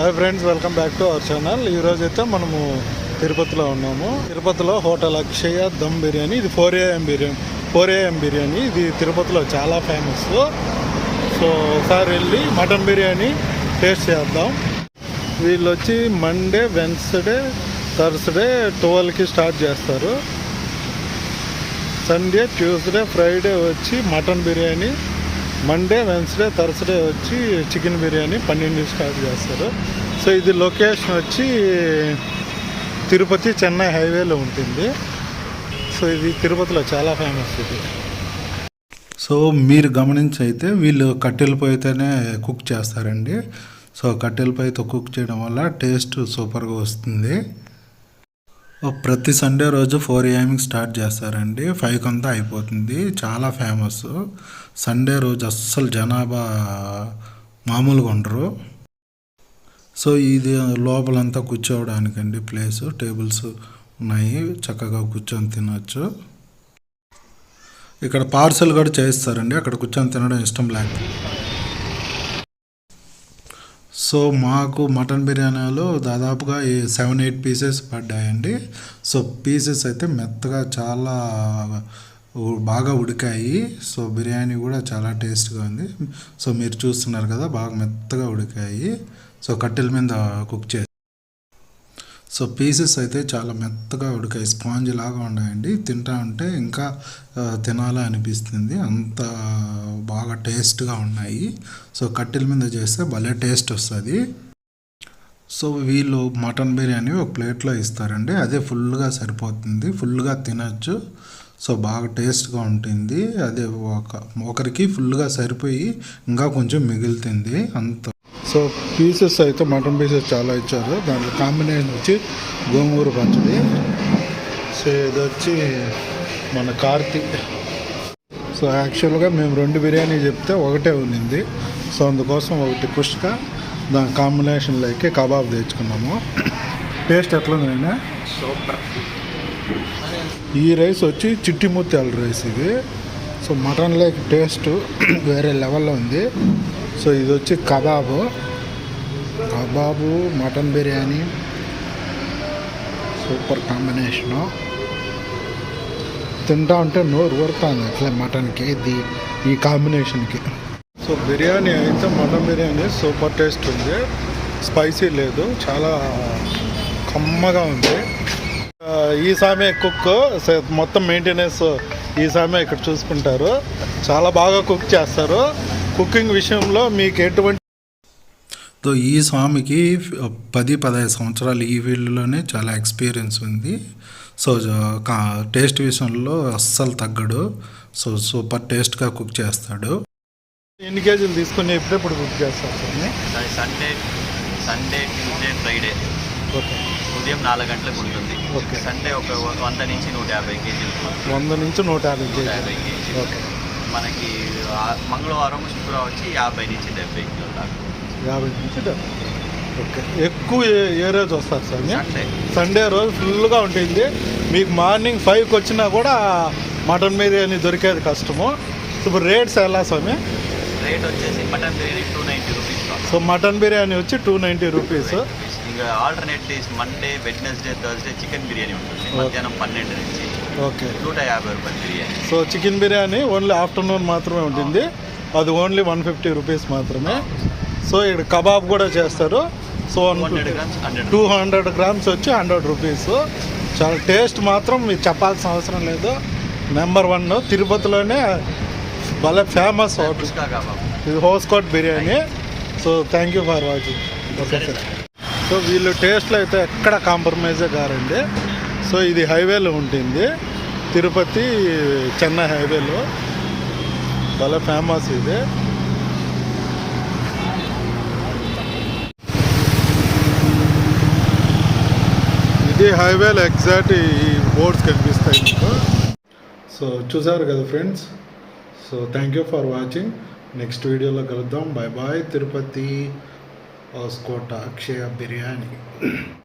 Hi friends welcome back to our channel ఈరోజు అయితే మనము తిరుపతిలో ఉన్నాము. తిరుపతిలో హోటల్ అక్షయ దమ్ బిర్యానీ. ఇది four AM biryani. Four AM biryani. ఇది తిరుపతిలో చాలా ఫేమస్ సో ఒకసారి వెళ్ళి మటన్ బిర్యానీ టేస్ట్ చేద్దాం. వీళ్ళు వచ్చి మండే వెన్స్డే థర్స్డే ట్వెల్వ్కి స్టార్ట్ చేస్తారు. సండే ట్యూస్డే ఫ్రైడే వచ్చి mutton biryani Monday Wednesday Thursday వచ్చి చికెన్ బిర్యానీ పన్నెండు స్టార్ట్ చేస్తారు. సో ఇది లొకేషన్ వచ్చి తిరుపతి చెన్నై హైవేలో ఉంటుంది. సో ఇది తిరుపతిలో చాలా ఫేమస్ ఇది. సో మీరు గమనించైతే వీళ్ళు కట్టెల పొయ్యితోనే కుక్ చేస్తారండి. సో కట్టెల పొయ్యితో కుక్ చేయడం వల్ల టేస్ట్ సూపర్గా వస్తుంది. ప్రతి సండే రోజు ఫోర్ ఏఎంకి స్టార్ట్ చేస్తారండి. ఫైవ్కి అంతా అయిపోతుంది. చాలా ఫేమస్. సండే రోజు అస్సలు జనాభా మామూలుగా ఉండరు. సో ఇది లోపలంతా కూర్చోవడానికండి ప్లేస్. టేబుల్స్ ఉన్నాయి. చక్కగా కూర్చొని తినొచ్చు. ఇక్కడ పార్సల్ కూడా చేయిస్తారండి. అక్కడ కూర్చొని తినడం ఇష్టం లేకపోతే. సో మాకు మటన్ బిర్యానీలో దాదాపుగా ఈ సెవెన్ ఎయిట్ పీసెస్ పడ్డాయండి. సో పీసెస్ అయితే మెత్తగా చాలా బాగా ఉడికాయి. సో బిర్యానీ కూడా చాలా టేస్ట్గా ఉంది. సో మీరు చూస్తున్నారు కదా బాగా మెత్తగా ఉడికాయి. సో కట్టెల మీద కుక్ చేసి సో పీసెస్ అయితే చాలా మెత్తగా ఉడికాయి స్పాంజ్ లాగా ఉన్నాయండి. తింటా ఉంటే ఇంకా తినాలా అనిపిస్తుంది. అంత బాగా టేస్ట్గా ఉన్నాయి. సో కట్టెల మీద చేస్తే భలే టేస్ట్ వస్తుంది. సో వీళ్ళు మటన్ బిర్యానీ ఒక ప్లేట్లో ఇస్తారండి. అదే ఫుల్గా సరిపోతుంది. ఫుల్గా తినచ్చు. సో బాగా టేస్ట్గా ఉంటుంది. అదే ఒక ఒకరికి ఫుల్గా సరిపోయి ఇంకా కొంచెం మిగులుతుంది. అంత సో పీసెస్ అయితే మటన్ పీసెస్ చాలా ఇచ్చారు. దాంట్లో కాంబినేషన్ వచ్చి గోంగూర పచ్చడి. సో ఇది వచ్చి మన కార్తీక్. సో యాక్చువల్గా మేము రెండు బిర్యానీ చెప్తే ఒకటే ఉన్నింది. సో అందుకోసం ఒకటి కుష్క దాని కాంబినేషన్లోకి కబాబ్ తెచ్చుకున్నాము. టేస్ట్ ఎట్లుందండి సూపర్. ఈ రైస్ వచ్చి చిట్టి ముత్యాల రైస్ ఇది. సో మటన్ లేక్ టేస్ట్ వేరే లెవెల్లో ఉంది. సో ఇది వచ్చి kebab. Kebab mutton biryani. Super combination. తింటా ఉంటే నోరు ఊరుతుంది అట్లా మటన్కి ఇది ఈ కాంబినేషన్కి. సో బిర్యానీ అయితే మటన్ బిర్యానీ సూపర్ టేస్ట్ ఉంది. స్పైసీ లేదు చాలా కమ్మగా ఉంది. ఈ సామే కుక్ మొత్తం మెయింటెనెన్స్ ఈ సామే ఇక్కడ చూసుకుంటారు. చాలా బాగా కుక్ చేస్తారు. కుకింగ్ విషయంలో మీకు ఎటువంటి సో ఈ స్వామికి పది పదహైదు సంవత్సరాలు ఈ ఫీల్డ్లోనే చాలా ఎక్స్పీరియన్స్ ఉంది. సో టేస్ట్ విషయంలో అస్సలు తగ్గడు. సో సూపర్ టేస్ట్గా కుక్ చేస్తాడు. ఎన్ని కేజీలు తీసుకుని ఎప్పుడెప్పుడు కుక్ చేస్తారు అది Sunday Sunday Tuesday Friday. Okay. ఉదయం నాలుగు గంటలకు ఉంటుంది. ఓకే. సండే ఒక వంద నుంచి నూట యాభై కేజీలు వంద నుంచి నూట యాభై నూట కేజీలు. యాభై కేజీలు. ఓకే. మనకి మంగళవారం శుక్రవారం వచ్చి యాభై నుంచి డెబ్బై కిలోల దాకా. యాభై నుంచి డెబ్బై. ఓకే. ఎక్కువ ఏ- ఏ రోజు వస్తారు సండే సండే రోజు ఫుల్గా ఉంటుంది. మీకు మార్నింగ్ ఫైవ్కి వచ్చినా కూడా మటన్ బిర్యానీ దొరికేది కష్టము. ఇప్పుడు రేట్స్ ఎలా స్వామి రేట్ వచ్చేసి mutton biryani two ninety rupees so mutton biryani వచ్చి టూ నైంటీ రూపీస్ ఇంకా alternate days Monday Wednesday Thursday chicken biryani ఉంటుంది. మధ్యాహ్నం పన్నెండు నుంచి. ఓకే. నూట యాభై రూపాయల biryani. So chicken biryani only afternoon మాత్రమే ఉంటుంది. అది ఓన్లీ వన్ ఫిఫ్టీ రూపీస్ మాత్రమే. సో ఇక్కడ కబాబ్ కూడా చేస్తారు. So two hundred grams hundred two hundred grams వచ్చి హండ్రెడ్ రూపీస్. చాలా టేస్ట్ మాత్రం మీరు చెప్పాల్సిన అవసరం లేదు. నెంబర్ వన్ తిరుపతిలోనే భలే ఫేమస్ హోటల్. ఇది Hoskote biryani. So thank you for watching okay sir. So వీళ్ళు టేస్ట్లో అయితే ఎక్కడ కాంప్రమైజే కారండి. సో ఇది హైవేలో ఉంటుంది. తిరుపతి చెన్నై హైవేలో చాలా ఫేమస్ ఇది. ఇది హైవేలో ఎగ్జాక్ట్ ఈ బోర్డ్స్ కనిపిస్తాయి మీకు. సో చూసారు కదా friends so thank you for watching next వీడియోలో కలుద్దాం. Bye bye Tirupati house Akshaya biryani